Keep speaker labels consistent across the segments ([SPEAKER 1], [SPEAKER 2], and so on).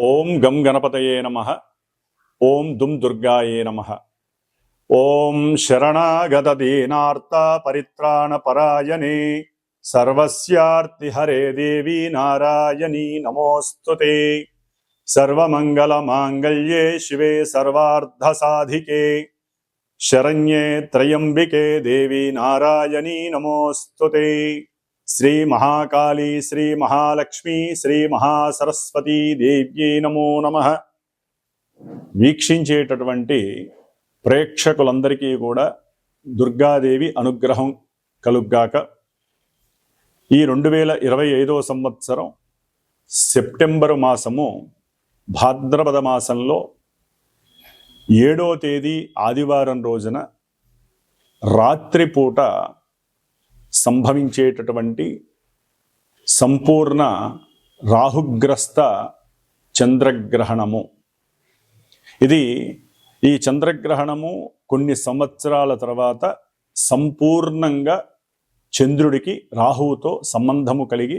[SPEAKER 1] ఓం గం గణపతయే నమ. ఓం దుమ్ దుర్గాయే నమ. ఓం శరణాగత దీనార్త పరిత్రాణ పరాయణే సర్వస్యార్తి హరే దేవి నారాయణీ నమోస్తుతే. సర్వమంగళ మాంగళ్యే శివే సర్వార్ధ సాధికే శరణ్యే త్రయంబికే దేవి నారాయణీ నమోస్తుతే. శ్రీ మహాకాళీ శ్రీ మహాలక్ష్మి శ్రీ మహాసరస్వతీ దేవ్యే నమో నమ. వీక్షించేటటువంటి ప్రేక్షకులందరికీ కూడా దుర్గాదేవి అనుగ్రహం కలుగ్గాక. ఈ రెండు వేల ఇరవై ఐదవ సంవత్సరం సెప్టెంబరు మాసము భాద్రపద మాసంలో ఏడో తేదీ ఆదివారం రోజున రాత్రిపూట సంభవించేటటువంటి సంపూర్ణ రాహుగ్రస్త చంద్రగ్రహణము. ఇది ఈ చంద్రగ్రహణము కొన్ని సంవత్సరాల తర్వాత సంపూర్ణంగా చంద్రుడికి రాహువుతో సంబంధము కలిగి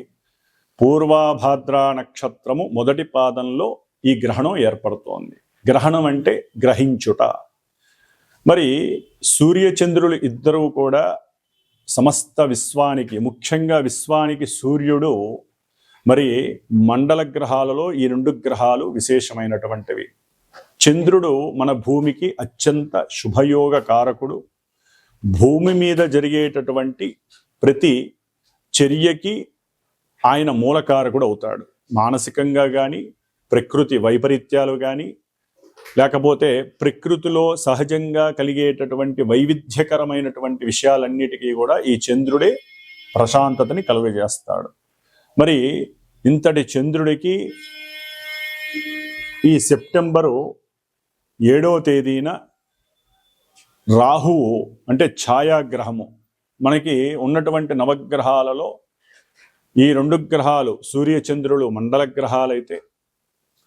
[SPEAKER 1] పూర్వాభాద్ర నక్షత్రము మొదటి పాదంలో ఈ గ్రహణం ఏర్పడుతోంది. గ్రహణం అంటే గ్రహించుట. మరి సూర్యచంద్రులు ఇద్దరూ కూడా సమస్త విశ్వానికి ముఖ్యంగా విశ్వానికి సూర్యుడు మరి మండల గ్రహాలలో ఈ రెండు గ్రహాలు విశేషమైనటువంటివి. చంద్రుడు మన భూమికి అత్యంత శుభయోగ కారకుడు. భూమి మీద జరిగేటటువంటి ప్రతి చర్యకి ఆయన మూలకారకుడు అవుతాడు. మానసికంగా కానీ ప్రకృతి వైపరీత్యాలు కానీ లేకపోతే ప్రకృతిలో సహజంగా కలిగేటటువంటి వైవిధ్యకరమైనటువంటి విషయాలన్నిటికీ కూడా ఈ చంద్రుడే ప్రశాంతతని కలుగజేస్తాడు. మరి ఇంతటి చంద్రుడికి ఈ సెప్టెంబరు ఏడవ తేదీన రాహువు అంటే ఛాయాగ్రహము. మనకి ఉన్నటువంటి నవగ్రహాలలో ఈ రెండు గ్రహాలు సూర్యచంద్రులు మండల గ్రహాలైతే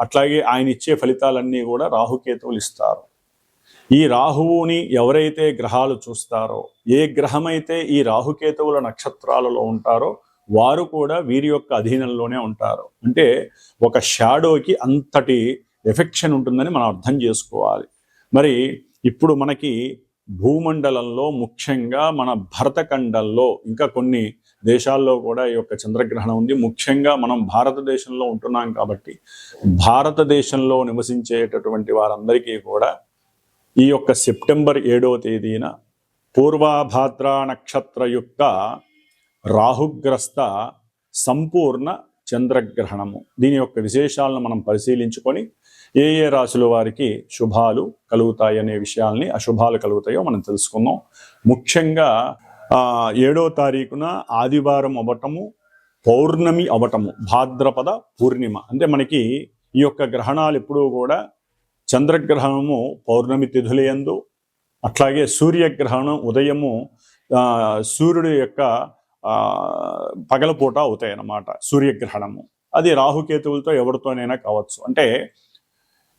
[SPEAKER 1] అట్లాగే ఆయన ఇచ్చే ఫలితాలన్నీ కూడా రాహుకేతువులు ఇస్తారు. ఈ రాహువుని ఎవరైతే గ్రహాలు చూస్తారో ఏ గ్రహమైతే ఈ రాహుకేతువుల నక్షత్రాలలో ఉంటారో వారు కూడా వీరి యొక్క అధీనంలోనే ఉంటారు. అంటే ఒక షాడోకి అంతటి ఎఫెక్షన్ ఉంటుందని మనం అర్థం చేసుకోవాలి. మరి ఇప్పుడు మనకి భూమండలంలో ముఖ్యంగా మన భరతఖండంలో ఇంకా కొన్ని దేశాల్లో కూడా ఈ యొక్క చంద్రగ్రహణం ఉంది. ముఖ్యంగా మనం భారతదేశంలో ఉంటున్నాం కాబట్టి భారతదేశంలో నివసించేటటువంటి వారందరికీ కూడా ఈ యొక్క సెప్టెంబర్ ఏడవ తేదీన పూర్వాభాద్ర నక్షత్రయుక్త రాహుగ్రస్త సంపూర్ణ చంద్రగ్రహణము. దీని యొక్క విశేషాలను మనం పరిశీలించుకొని ఏ ఏ రాశుల వారికి శుభాలు కలుగుతాయి అనే విషయాల్ని అశుభాలు కలుగుతాయో మనం తెలుసుకుందాం. ముఖ్యంగా ఏడో తారీఖున ఆదివారం అవటము పౌర్ణమి అవటము భాద్రపద పూర్ణిమ. అంటే మనకి ఈ యొక్క గ్రహణాలు ఎప్పుడూ కూడా చంద్రగ్రహణము పౌర్ణమి తిథులయందు అట్లాగే సూర్యగ్రహణం ఉదయము సూర్యుడు సూర్యుడి యొక్క పగలపూట అవుతాయి అన్నమాట సూర్యగ్రహణము. అది రాహుకేతువులతో ఎవరితోనైనా కావచ్చు. అంటే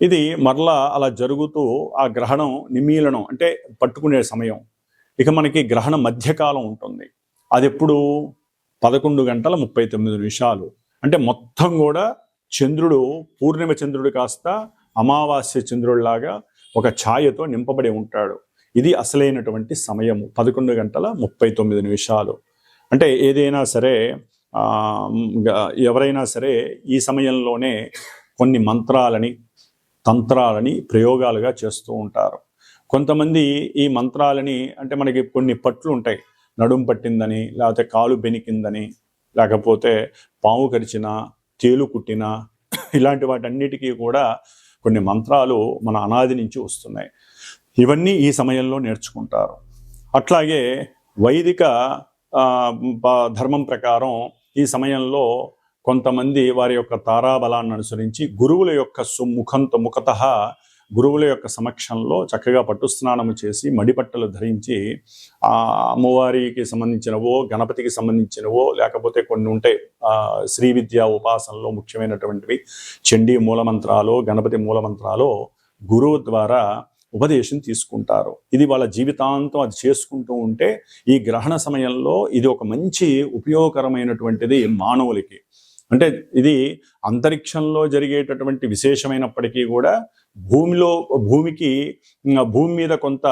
[SPEAKER 1] ఇది మరలా అలా జరుగుతూ ఆ గ్రహణం నిమీలనం అంటే పట్టుకునే సమయం. ఇక మనకి గ్రహణ మధ్యకాలం ఉంటుంది. అది ఎప్పుడు? పదకొండు గంటల ముప్పై తొమ్మిది నిమిషాలు. అంటే మొత్తం కూడా చంద్రుడు పూర్ణిమ చంద్రుడు కాస్త అమావాస్య చంద్రుడిలాగా ఒక ఛాయతో నింపబడి ఉంటాడు. ఇది అసలైనటువంటి సమయము. పదకొండు గంటల ముప్పై తొమ్మిది నిమిషాలు. అంటే ఏదైనా సరే ఎవరైనా సరే ఈ సమయంలోనే కొన్ని మంత్రాలని తంత్రాలని ప్రయోగాలుగా చేస్తూ ఉంటారు. కొంతమంది ఈ మంత్రాలని అంటే మనకి కొన్ని పట్లు ఉంటాయి. నడుం పట్టిందని లేకపోతే కాలు బెనికిందని లేకపోతే పాము కరిచిన తేలు కుట్టిన ఇలాంటి వాటన్నిటికీ కూడా కొన్ని మంత్రాలు మన అనాది నుంచి వస్తున్నాయి. ఇవన్నీ ఈ సమయంలో నేర్చుకుంటారు. అట్లాగే వైదిక ధర్మం ప్రకారం ఈ సమయంలో కొంతమంది వారి యొక్క తారాబలాన్ని అనుసరించి గురువుల యొక్క సుముఖంతో ముఖత గురువుల యొక్క సమక్షంలో చక్కగా పట్టు స్నానము చేసి మడిపట్టలు ధరించి ఆ అమ్మవారికి సంబంధించినవో గణపతికి సంబంధించినవో లేకపోతే కొన్ని ఉంటాయి శ్రీ విద్యా ఉపాసనలో ముఖ్యమైనటువంటివి చండీ మూలమంత్రాలు గణపతి మూలమంత్రాలు గురువు ద్వారా ఉపదేశం తీసుకుంటారు. ఇది వాళ్ళ జీవితాంతం అది చేసుకుంటూ ఉంటే ఈ గ్రహణ సమయంలో ఇది ఒక మంచి ఉపయోగకరమైనటువంటిది మానవులకి. అంటే ఇది అంతరిక్షంలో జరిగేటటువంటి విశేషమైనప్పటికీ కూడా భూమిలో భూమికి భూమి మీద కొంత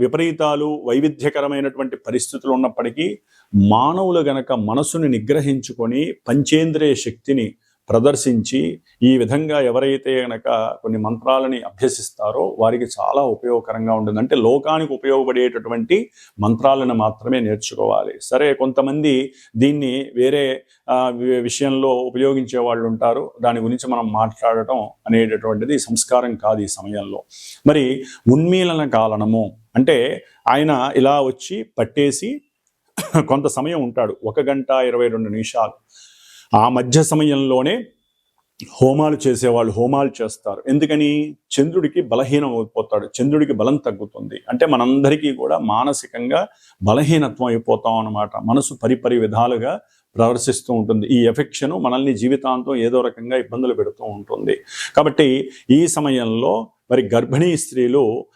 [SPEAKER 1] విపరీతాలు వైవిధ్యకరమైనటువంటి పరిస్థితులు ఉన్నప్పటికీ మానవులు గనక మనసుని నిగ్రహించుకొని పంచేంద్రియ శక్తిని ప్రదర్శించి ఈ విధంగా ఎవరైతే గనక కొన్ని మంత్రాలని అభ్యసిస్తారో వారికి చాలా ఉపయోగకరంగా ఉంటుంది. అంటే లోకానికి ఉపయోగపడేటటువంటి మంత్రాలను మాత్రమే నేర్చుకోవాలి. సరే కొంతమంది దీన్ని వేరే విషయంలో ఉపయోగించే వాళ్ళు ఉంటారు. దాని గురించి మనం మాట్లాడటం అనేటటువంటిది సంస్కారం కాదు ఈ సమయంలో. మరి ఉన్మీలన కాలనము అంటే ఆయన ఇలా వచ్చి పట్టేసి కొంత సమయం ఉంటాడు. ఒక గంట ఇరవై రెండు నిమిషాలు. ఆ మధ్య సమయంలోనే హోమాలు చేసేవాళ్ళు హోమాలు చేస్తారు. ఎందుకని? చంద్రుడికి బలహీనం అయిపోతాడు. చంద్రుడికి బలం తగ్గుతుంది. అంటే మనందరికీ కూడా మానసికంగా బలహీనత్వం అయిపోతాం అన్నమాట. మనసు పరిపరి విధాలుగా ప్రవర్తిస్తూ ఉంటుంది. ఈ ఎఫెక్షన్ మనల్ని జీవితాంతం ఏదో రకంగా ఇబ్బందులు పెడుతూ ఉంటుంది. కాబట్టి ఈ సమయంలో మరి గర్భిణీ స్త్రీలు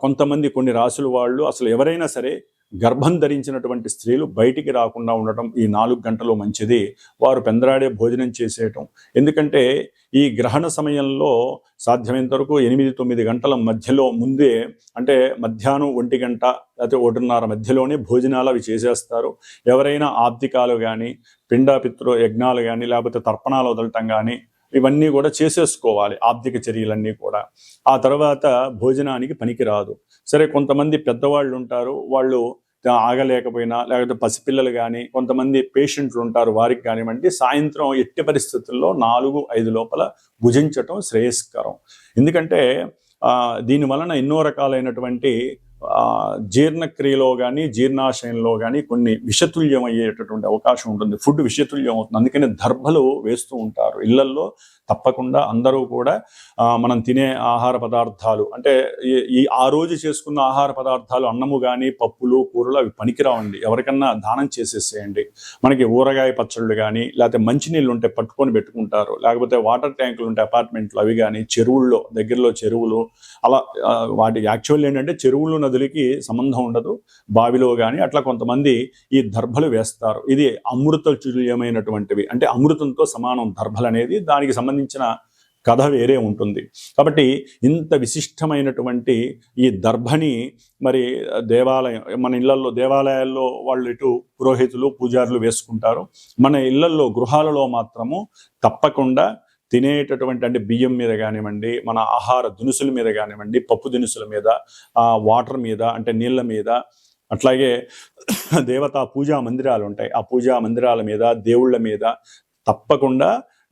[SPEAKER 1] కొంతమంది కొన్ని రాసుల వాళ్ళు అసలు ఎవరైనా సరే గర్భం ధరించినటువంటి స్త్రీలు బయటికి రాకుండా ఉండటం ఈ నాలుగు గంటలు మంచిది. వారు పెందరాడే భోజనం చేసేయటం. ఎందుకంటే ఈ గ్రహణ సమయంలో సాధ్యమైనంత వరకు ఎనిమిది తొమ్మిది గంటల మధ్యలో ముందే అంటే మధ్యాహ్నం ఒంటి గంట లేకపోతే ఒకటిన్నర మధ్యలోనే భోజనాలు అవి చేసేస్తారు. ఎవరైనా ఆబ్దికాలు కానీ పిండాపిత్రు యజ్ఞాలు కానీ లేకపోతే తర్పణాలు వదలటం కానీ ఇవన్నీ కూడా చేసేసుకోవాలి ఆర్థిక చర్యలన్నీ కూడా. ఆ తర్వాత భోజనానికి పనికిరాదు. సరే కొంతమంది పెద్దవాళ్ళు ఉంటారు. వాళ్ళు ఆగలేకపోయినా లేకపోతే పసిపిల్లలు కానీ కొంతమంది పేషెంట్లు ఉంటారు వారికి కానివ్వండి సాయంత్రం ఎట్టి పరిస్థితుల్లో నాలుగు ఐదు లోపల భుజించటం శ్రేయస్కరం. ఎందుకంటే దీని వలన ఎన్నో రకాలైనటువంటి జీర్ణక్రియలో కానీ జీర్ణాశయంలో కానీ కొన్ని విషతుల్యం అయ్యేటటువంటి అవకాశం ఉంటుంది. ఫుడ్ విషతుల్యం అవుతుంది. అందుకని దర్భలు వేస్తూ ఉంటారు. ఇళ్ళల్లో తప్పకుండా అందరూ కూడా మనం తినే ఆహార పదార్థాలు అంటే ఈ- ఈ ఆ రోజు చేసుకున్న ఆహార పదార్థాలు అన్నము కానీ పప్పులు కూరలు అవి పనికిరావండి. ఎవరికన్నా దానం చేసేసేయండి. మనకి ఊరగాయ పచ్చళ్ళు కానీ లేకపోతే మంచినీళ్ళు ఉంటే పట్టుకొని పెట్టుకుంటారు. లేకపోతే వాటర్ ట్యాంకులు ఉంటే అపార్ట్మెంట్లు అవి కానీ చెరువుల్లో దగ్గరలో చెరువులు అలా వాటి యాక్చువల్ ఏంటంటే చెరువులు నదులకి సంబంధం ఉండదు. బావిలో కానీ అట్లా కొంతమంది ఈ దర్భలు వేస్తారు. ఇది అమృత చుల్యమైనటువంటివి అంటే అమృతంతో సమానం దర్భలు అనేది దానికి సంబంధించిన కథ వేరే ఉంటుంది. కాబట్టి ఇంత విశిష్టమైనటువంటి ఈ దర్భని మరి దేవాలయం మన ఇళ్ళలో దేవాలయాల్లో వాళ్ళు ఇటు పురోహితులు పూజారులు వేసుకుంటారు. మన ఇళ్ళలో గృహాలలో మాత్రము తప్పకుండా తినేటటువంటి అంటే బియ్యం మీద కానివ్వండి మన ఆహార దినుసుల మీద కానివ్వండి పప్పు దినుసుల మీద ఆ వాటర్ మీద అంటే నీళ్ళ మీద అట్లాగే దేవతా పూజా మందిరాలు ఉంటాయి. ఆ పూజా మందిరాల మీద దేవుళ్ళ మీద తప్పకుండా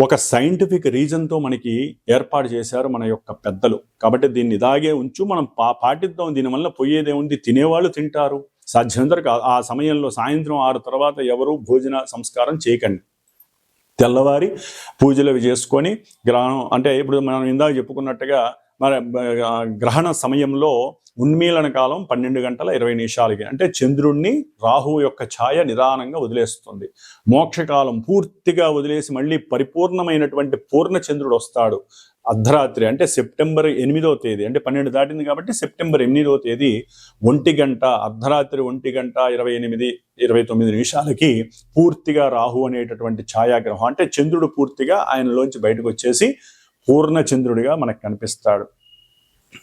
[SPEAKER 1] ఒక సైంటిఫిక్ రీజన్తో మనకి ఏర్పాటు చేశారు మన యొక్క పెద్దలు. కాబట్టి దీన్ని ఇలాగే ఉంచు మనం పా పాటిద్దాం. దీనివల్ల పోయేదేముంది తినేవాళ్ళు తింటారు. సాధ్యమంతరకు ఆ- సమయంలో సాయంత్రం ఆరు తర్వాత ఎవరు భోజన సంస్కారం చేయకండి. తెల్లవారి పూజలు అవి చేసుకొని గ్రహణం అంటే ఇప్పుడు మనం ఇందాక చెప్పుకున్నట్టుగా మరి గ్రహణ సమయంలో ఉన్మీలన కాలం పన్నెండు గంటల ఇరవై నిమిషాలకి. అంటే చంద్రుణ్ణి రాహువు యొక్క ఛాయ నిదానంగా వదిలేస్తుంది. మోక్షకాలం పూర్తిగా వదిలేసి మళ్ళీ పరిపూర్ణమైనటువంటి పూర్ణచంద్రుడు వస్తాడు. అర్ధరాత్రి అంటే సెప్టెంబర్ ఎనిమిదో తేదీ. అంటే పన్నెండు దాటింది కాబట్టి సెప్టెంబర్ ఎనిమిదో తేదీ ఒంటి గంట అర్ధరాత్రి ఒంటి గంట ఇరవై ఎనిమిది ఇరవై తొమ్మిది నిమిషాలకి పూర్తిగా రాహు అనేటటువంటి ఛాయాగ్రహం. అంటే చంద్రుడు పూర్తిగా ఆయనలోంచి బయటకు వచ్చేసి పూర్ణచంద్రుడిగా మనకు కనిపిస్తాడు.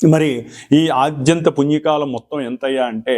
[SPEAKER 1] మరి ఈ ఆద్యంత పుణ్యకాలం మొత్తం ఎంతయ్యా అంటే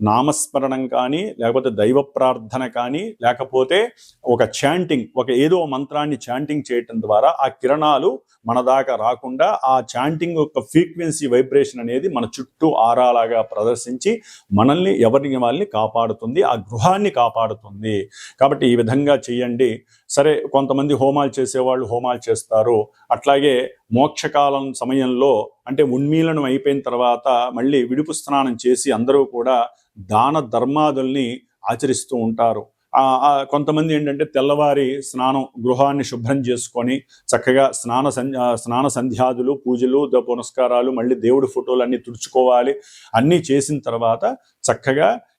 [SPEAKER 1] నామస్మరణం కానీ లేకపోతే దైవ ప్రార్థన కానీ లేకపోతే ఒక చాంటింగ్ ఒక ఏదో మంత్రాన్ని చాంటింగ్ చేయటం ద్వారా ఆ కిరణాలు మన దాకా రాకుండా ఆ చాంటింగ్ యొక్క ఫ్రీక్వెన్సీ వైబ్రేషన్ అనేది మన చుట్టూ ఆరాలాగా ప్రదర్శించి మనల్ని ఎవరిని వాళ్ళని కాపాడుతుంది ఆ గృహాన్ని కాపాడుతుంది. కాబట్టి ఈ విధంగా చేయండి. సరే కొంతమంది హోమాలు చేసేవాళ్ళు హోమాలు చేస్తారు. అట్లాగే మోక్షకాలం సమయంలో అంటే ఉన్మీలనం అయిపోయిన తర్వాత మళ్ళీ విడుపు స్నానం చేసి అందరూ కూడా దాన ధర్మాదుల్ని ఆచరిస్తూ ఉంటారు. కొంతమంది ఏంటంటే తెల్లవారి స్నానం గృహాన్ని శుభ్రం చేసుకొని చక్కగా స్నాన స్నాన సంధ్యాదులు పూజలు పునస్కారాలు మళ్ళీ దేవుడి ఫోటోలు అన్నీ తుడుచుకోవాలి. అన్నీ చేసిన తర్వాత చక్కగా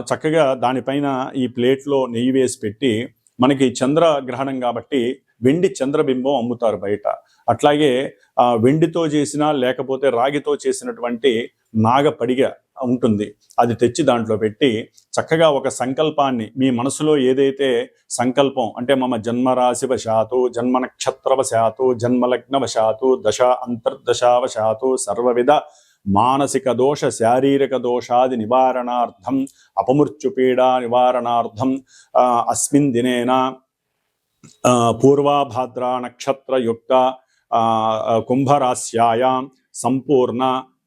[SPEAKER 1] చక్కగా దానిపైన ఈ ప్లేట్లో నెయ్యి వేసి పెట్టి మనకి చంద్రగ్రహణం కాబట్టి వెండి చంద్రబింబం అమ్ముతారు బయట. అట్లాగే ఆ, వెండితో చేసిన లేకపోతే రాగితో చేసినటువంటి నాగపడిగ ఉంటుంది. అది తెచ్చి దాంట్లో పెట్టి చక్కగా ఒక సంకల్పాన్ని మీ మనసులో ఏదైతే సంకల్పం అంటే మమ జన్మరాశివశాతు జన్మ నక్షత్రవశాతు జన్మలగ్నవశాతు దశ అంతర్దశావశాతు సర్వవిధ మానసిక దోష శారీరక దోషాది నివారణార్థం అపమృత్యుపీడా నివారణార్థం అస్మిన్ దినేన పూర్వాభాద్ర నక్షత్రయుక్త ఆ, కుంభరాశ్యాయాం సంపూర్ణ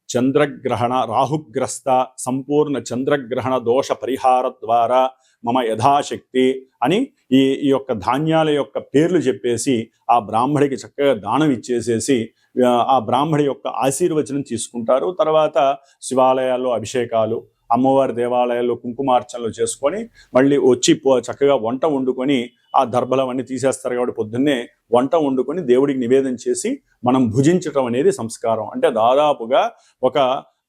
[SPEAKER 1] చంద్రగ్రహణ రాహుగ్రస్త సంపూర్ణ చంద్రగ్రహణ దోష పరిహార ద్వారా మమ యథాశక్తి అని ఈ ఈ యొక్క ధాన్యాల యొక్క పేర్లు చెప్పేసి ఆ బ్రాహ్మడికి చక్కగా దానం ఇచ్చేసేసి ఆ, బ్రాహ్మడి యొక్క ఆశీర్వచనం తీసుకుంటారు. తర్వాత శివాలయాల్లో అభిషేకాలు అమ్మవారి దేవాలయాల్లో కుంకుమార్చనలు చేసుకొని మళ్ళీ వచ్చి చక్కగా వంట వండుకొని ఆ దర్భలం అన్ని తీసేస్తారు కాబట్టి పొద్దున్నే వంట వండుకొని దేవుడికి నివేదన చేసి మనం భుజించటం అనేది సంస్కారం. అంటే దాదాపుగా ఒక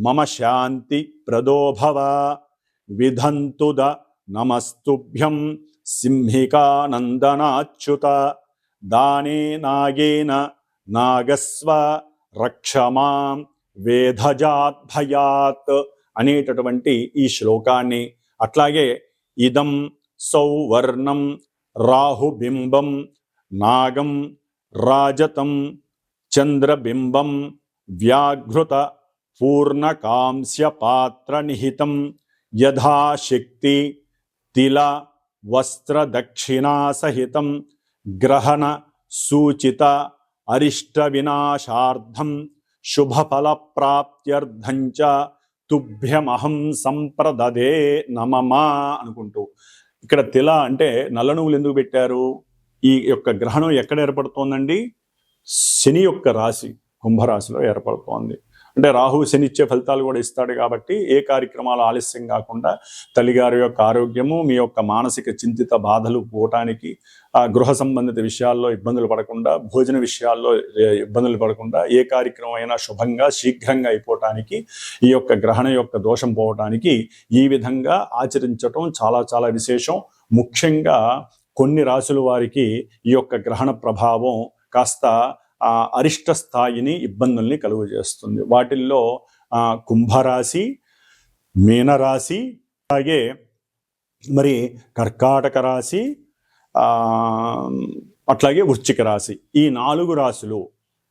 [SPEAKER 1] మమ శాంతి ప్రదోభవ విధంతుద నమస్తుభ్యం సింహికానందనాచ్యుత. దానే నాగేన నాగస్వ రక్షమాం వేధజాద్భయాత్ అనేటటువంటి ఈ శ్లోకాన్ని. అట్లాగే ఇదం సౌవర్ణం రాహుబింబం నాగం రాజతం చంద్రబింబం వ్యాఘృత పూర్ణకాంస్య పాత్ర నిహితం యథాశక్తి తిల వస్త్రదక్షిణాసహితం గ్రహణ సూచిత అరిష్ట వినాశార్థం శుభఫల చ తుభ్యమహం సంప్రదదే నమమా అనుకుంటూ. ఇక్కడ తిల అంటే నల్ల నువ్వులు ఎందుకు పెట్టారు? ఈ యొక్క గ్రహణం ఎక్కడ ఏర్పడుతోందండి? శని యొక్క రాశి కుంభరాశిలో ఏర్పడుతోంది. అంటే రాహు శనిచ్చే ఫలితాలు కూడా ఇస్తాడు కాబట్టి ఏ కార్యక్రమాలు ఆలస్యం కాకుండా తల్లిగారి యొక్క ఆరోగ్యము మీ యొక్క మానసిక చింతిత బాధలు పోవటానికి ఆ గృహ సంబంధిత విషయాల్లో ఇబ్బందులు పడకుండా భోజన విషయాల్లో ఇబ్బందులు పడకుండా ఏ కార్యక్రమం అయినా శుభంగా శీఘ్రంగా అయిపోవటానికి ఈ యొక్క గ్రహణ యొక్క దోషం పోవటానికి ఈ విధంగా ఆచరించటం చాలా చాలా విశేషం. ముఖ్యంగా కొన్ని రాసుల వారికి ఈ యొక్క గ్రహణ ప్రభావం కాస్త అరిష్ట స్థాయిని ఇబ్బందుల్ని కలుగు చేస్తుంది వాటిల్లో కుంభరాశి మీనరాశి అలాగే మరి కర్కాటక రాశి అట్లాగే వృశ్చిక రాశి. ఈ నాలుగు రాశులు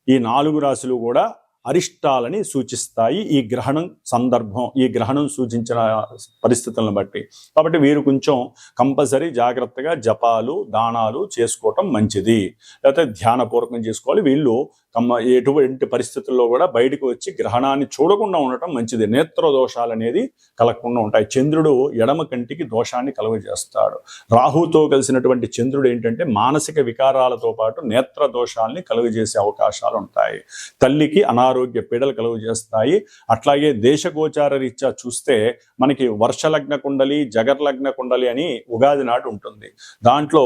[SPEAKER 1] ఈ నాలుగు రాశులు కూడా అరిష్టాలని సూచిస్తాయి. ఈ గ్రహణం సందర్భం ఈ గ్రహణం సూచించిన పరిస్థితులను బట్టి. కాబట్టి వీరు కొంచెం కంపల్సరీ జాగ్రత్తగా జపాలు దానాలు చేసుకోవటం మంచిది. లేకపోతే ధ్యానపూర్వకం చేసుకోవాలి. వీళ్ళు కమ్మ ఎటువంటి పరిస్థితుల్లో కూడా బయటకు వచ్చి గ్రహణాన్ని చూడకుండా ఉండటం మంచిది. నేత్ర దోషాలు అనేది కలగకుండా ఉంటాయి. చంద్రుడు ఎడమ కంటికి దోషాన్ని కలుగజేస్తాడు. రాహుతో కలిసినటువంటి చంద్రుడు ఏంటంటే మానసిక వికారాలతో పాటు నేత్ర దోషాల్ని కలుగజేసే అవకాశాలు ఉంటాయి. తల్లికి అనారోగ్య పీడలు కలుగజేస్తాయి అట్లాగే దేశగోచార రీత్యా చూస్తే మనకి వర్షలగ్న కుండలి జగర్లగ్న కుండలి అని ఉగాది నాడు ఉంటుంది. దాంట్లో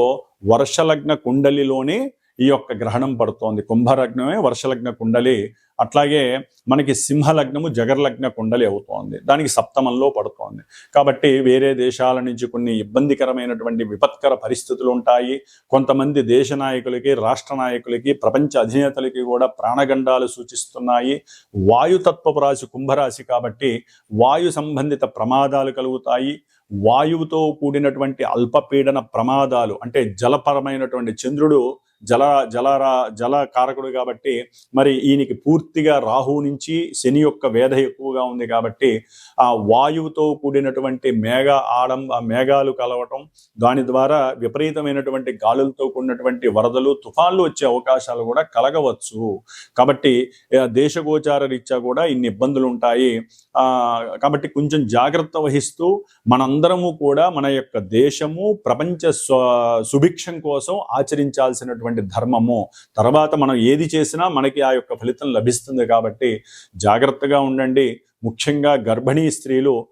[SPEAKER 1] వర్షలగ్న కుండలిలోనే ఈ యొక్క గ్రహణం పడుతోంది. కుంభలగ్నమే వర్షలగ్న కుండలి. అట్లాగే మనకి సింహలగ్నము జగర్లగ్న కుండలి అవుతోంది. దానికి సప్తమంలో పడుతోంది. కాబట్టి వేరే దేశాల నుంచి కొన్ని ఇబ్బందికరమైనటువంటి విపత్కర పరిస్థితులు ఉంటాయి. కొంతమంది దేశ నాయకులకి రాష్ట్ర నాయకులకి ప్రపంచ అధినేతలకి కూడా ప్రాణగండాలు సూచిస్తున్నాయి. వాయుతత్వపు రాశి కుంభరాశి కాబట్టి వాయు సంబంధిత ప్రమాదాలు కలుగుతాయి. వాయువుతో కూడినటువంటి అల్పపీడన ప్రమాదాలు అంటే జలపరమైనటువంటి చంద్రుడు జల జలరా జల కారకుడు కాబట్టి మరి ఈయనకి పూర్తిగా రాహు నుంచి శని యొక్క వేధ ఎక్కువగా ఉంది కాబట్టి ఆ వాయువుతో కూడినటువంటి మేఘ ఆడం ఆ మేఘాలు కలవటం దాని ద్వారా విపరీతమైనటువంటి గాలులతో కూడినటువంటి వరదలు తుఫాన్లు వచ్చే అవకాశాలు కూడా కలగవచ్చు. కాబట్టి దేశగోచార రీత్యా కూడా ఇన్ని ఇబ్బందులు ఉంటాయి. ఆ కాబట్టి కొంచెం జాగ్రత్త వహిస్తూ మనందరము కూడా మన యొక్క దేశము ప్రపంచ సుభిక్షం కోసం ఆచరించాల్సినటువంటి ధర్మము తర్వాత మనం ఏది చేసినా మనకి ఆ యొక్క ఫలితం లభిస్తుంది కాబట్టి జాగ్రత్తగా ఉండండి. ముఖ్యంగా గర్భిణీ స్త్రీలు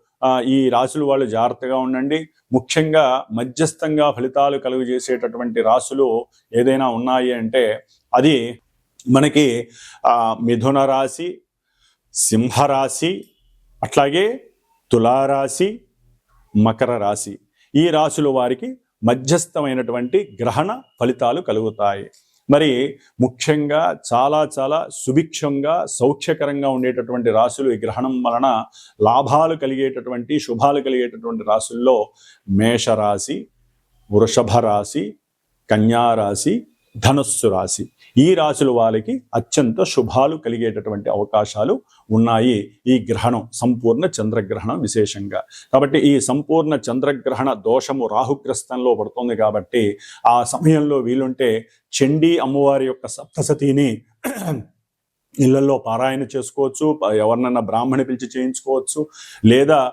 [SPEAKER 1] ఈ రాసులు వాళ్ళు జాగ్రత్తగా ఉండండి. ముఖ్యంగా మధ్యస్థంగా ఫలితాలు కలుగు చేసేటటువంటి రాసులు ఏదైనా ఉన్నాయి అంటే అది మనకి మిథున రాశి సింహరాశి అట్లాగే తులారాశి మకర రాశి ఈ రాశుల వారికి మధ్యస్థమైనటువంటి గ్రహణ ఫలితాలు కలుగుతాయి. మరి ముఖ్యంగా చాలా చాలా సుభిక్షంగా సౌఖ్యకరంగా ఉండేటటువంటి రాశులు ఈ గ్రహణం వలన లాభాలు కలిగేటటువంటి శుభాలు కలిగేటటువంటి రాశుల్లో మేషరాశి వృషభ రాశి కన్యా రాశి ధనుస్సు రాశి. ఈ రాశుల వాళ్ళకి అత్యంత శుభాలు కలిగేటటువంటి అవకాశాలు ఉన్నాయి. ఈ గ్రహణం సంపూర్ణ చంద్రగ్రహణం విశేషంగా. కాబట్టి ఈ సంపూర్ణ చంద్రగ్రహణ దోషము రాహుగ్రస్తంలో పడుతుంది కాబట్టి ఆ సమయంలో వీలుంటే చండీ అమ్మవారి యొక్క సప్తసతిని ఇళ్ళలో పారాయణ చేసుకోవచ్చు. ఎవరినన్నా బ్రాహ్మణి పిలిచి చేయించుకోవచ్చు. లేదా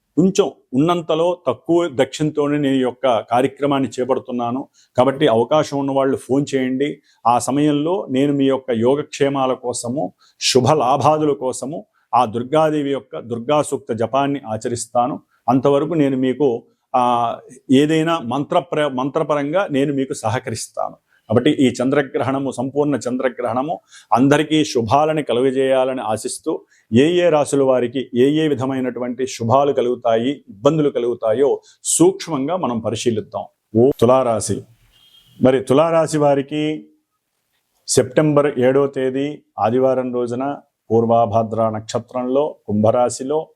[SPEAKER 1] కొంచెం ఉన్నంతలో తక్కువ దక్షిణతోనే నేను యొక్క కార్యక్రమాన్ని చేపడుతున్నాను. కాబట్టి అవకాశం ఉన్న వాళ్ళు ఫోన్ చేయండి. ఆ సమయంలో నేను మీ యొక్క యోగక్షేమాల కోసము శుభ లాభాదుల కోసము ఆ దుర్గాదేవి యొక్క దుర్గా సూక్త జపాన్ని ఆచరిస్తాను. అంతవరకు నేను మీకు ఏదైనా మంత్ర మంత్రపరంగా నేను మీకు సహకరిస్తాను. కాబట్టి ఈ చంద్రగ్రహణము సంపూర్ణ చంద్రగ్రహణము అందరికీ శుభాలని కలుగజేయాలని ఆశిస్తూ ఏ ఏ రాశుల వారికి ఏ ఏ విధమైనటువంటి శుభాలు కలుగుతాయి ఇబ్బందులు కలుగుతాయో సూక్ష్మంగా మనం పరిశీలిద్దాం. ఓ తులారాశి. మరి తులారాశి వారికి సెప్టెంబర్ ఏడవ తేదీ ఆదివారం రోజున పూర్వాభాద్ర నక్షత్రంలో కుంభరాశిలో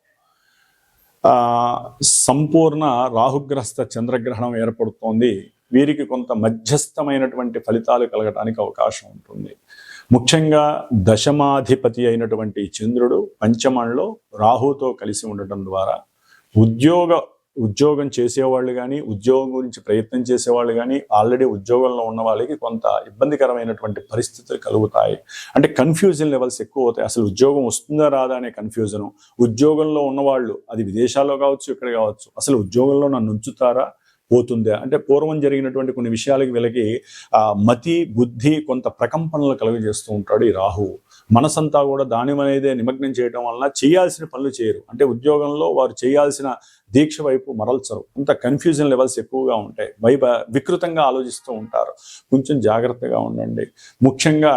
[SPEAKER 1] సంపూర్ణ రాహుగ్రస్త చంద్రగ్రహణం ఏర్పడుతోంది. వీరికి కొంత మధ్యస్థమైనటువంటి ఫలితాలు కలగటానికి అవకాశం ఉంటుంది. ముఖ్యంగా దశమాధిపతి అయినటువంటి చంద్రుడు పంచమంలో రాహుతో కలిసి ఉండటం ద్వారా ఉద్యోగ ఉద్యోగం చేసేవాళ్ళు కానీ ఉద్యోగం గురించి ప్రయత్నం చేసేవాళ్ళు కానీ ఆల్రెడీ ఉద్యోగంలో ఉన్న వాళ్ళకి కొంత ఇబ్బందికరమైనటువంటి పరిస్థితులు కలుగుతాయి. అంటే కన్ఫ్యూజన్ లెవెల్స్ ఎక్కువ అవుతాయి. అసలు ఉద్యోగం వస్తుందా రాదా అనే కన్ఫ్యూజను. ఉద్యోగంలో ఉన్నవాళ్ళు అది విదేశాల్లో కావచ్చు ఇక్కడ కావచ్చు అసలు ఉద్యోగంలో నన్ను ఉంచుతారా? పోతుందా? అంటే పూర్వం జరిగినటువంటి కొన్ని విషయాలకి వీళ్ళకి మతి బుద్ధి కొంత ప్రకంపనలు కలుగజేస్తూ ఉంటాడు ఈ రాహువు. మనసంతా కూడా దాని అనేదే నిమగ్నం చేయడం వలన చేయాల్సిన పనులు చేయరు. అంటే ఉద్యోగంలో వారు చేయాల్సిన దీక్ష వైపు మరల్చరు. అంత కన్ఫ్యూజన్ లెవెల్స్ ఎక్కువగా ఉంటాయి. భయ వికృతంగా ఆలోచిస్తూ ఉంటారు. కొంచెం జాగ్రత్తగా ఉండండి. ముఖ్యంగా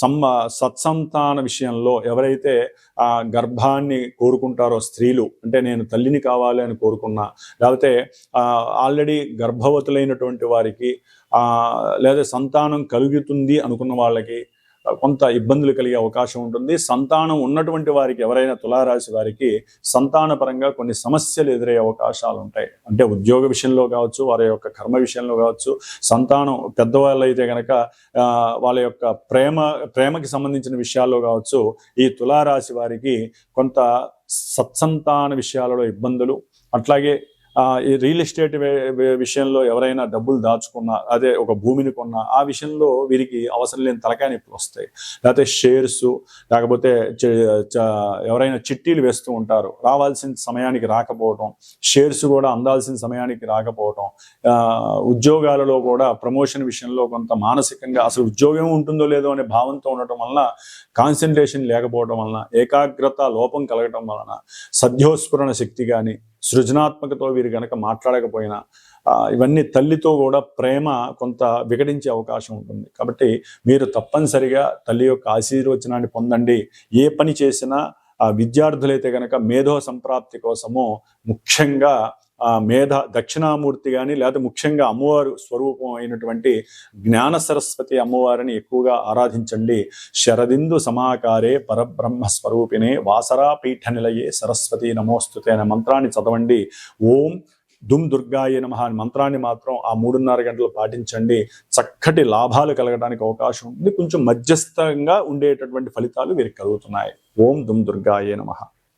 [SPEAKER 1] సమ్మ సత్సంతాన విషయంలో ఎవరైతే ఆ గర్భాన్ని కోరుకుంటారో స్త్రీలు అంటే నేను తల్లిని కావాలి అని కోరుకున్నా లేకపోతే ఆల్రెడీ గర్భవతులైనటువంటి వారికి లేదా సంతానం కలుగుతుంది అనుకున్న వాళ్ళకి కొంత ఇబ్బందులు కలిగే అవకాశం ఉంటుంది. సంతానం ఉన్నటువంటి వారికి ఎవరైనా తులారాశి వారికి సంతానపరంగా కొన్ని సమస్యలు ఎదురయ్యే అవకాశాలు ఉంటాయి. అంటే ఉద్యోగ విషయంలో కావచ్చు వారి యొక్క కర్మ విషయంలో కావచ్చు సంతానం పెద్దవాళ్ళు అయితే కనుక వాళ్ళ యొక్క ప్రేమ ప్రేమకి సంబంధించిన విషయాల్లో కావచ్చు ఈ తులారాశి వారికి కొంత సత్సంతాన విషయాలలో ఇబ్బందులు అట్లాగే ఈ రియల్ ఎస్టేట్ విషయంలో ఎవరైనా డబ్బులు దాచుకున్నా అదే ఒక భూమిని కొన్నా ఆ విషయంలో వీరికి అవసరం లేని తలకాయ నొప్పులు వస్తాయి. లేకపోతే షేర్స్ లేకపోతే ఎవరైనా చిట్టీలు వేస్తూ ఉంటారు. రావాల్సిన సమయానికి రాకపోవటం షేర్స్ కూడా అందాల్సిన సమయానికి రాకపోవటం ఉద్యోగాలలో కూడా ప్రమోషన్ విషయంలో కొంత మానసికంగా అసలు ఉద్యోగం ఉంటుందో లేదో అనే భావంతో ఉండటం వలన కాన్సన్ట్రేషన్ లేకపోవడం వలన ఏకాగ్రత లోపం కలగటం వలన సద్యోస్ఫురణ శక్తి కానీ సృజనాత్మకతో వీరు కనుక మాట్లాడకపోయినా ఇవన్నీ తల్లితో కూడా ప్రేమ కొంత వికటించే అవకాశం ఉంటుంది. కాబట్టి మీరు తప్పనిసరిగా తల్లి యొక్క ఆశీర్వచనాన్ని పొందండి. ఏ పని చేసినా విద్యార్థులైతే కనుక మేధో సంప్రాప్తి కోసము ముఖ్యంగా మేధ దక్షిణామూర్తి కానీ లేదా ముఖ్యంగా అమ్మవారు స్వరూపం అయినటువంటి జ్ఞాన సరస్వతి అమ్మవారిని ఎక్కువగా ఆరాధించండి. శరదిందు సమాకారే పరబ్రహ్మ స్వరూపిణే వాసరా పీఠ నిలయే సరస్వతి నమోస్తుతే అనే మంత్రాన్ని చదవండి. ఓం దుమ్ దుర్గాయ నమ అనే మంత్రాన్ని మాత్రం ఆ మూడున్నర గంటలు పాటించండి. చక్కటి లాభాలు కలగడానికి అవకాశం ఉంది. కొంచెం మధ్యస్థంగా ఉండేటటువంటి ఫలితాలు వీరికి కలుగుతున్నాయి. ఓం దుమ్ దుర్గాయ నమ.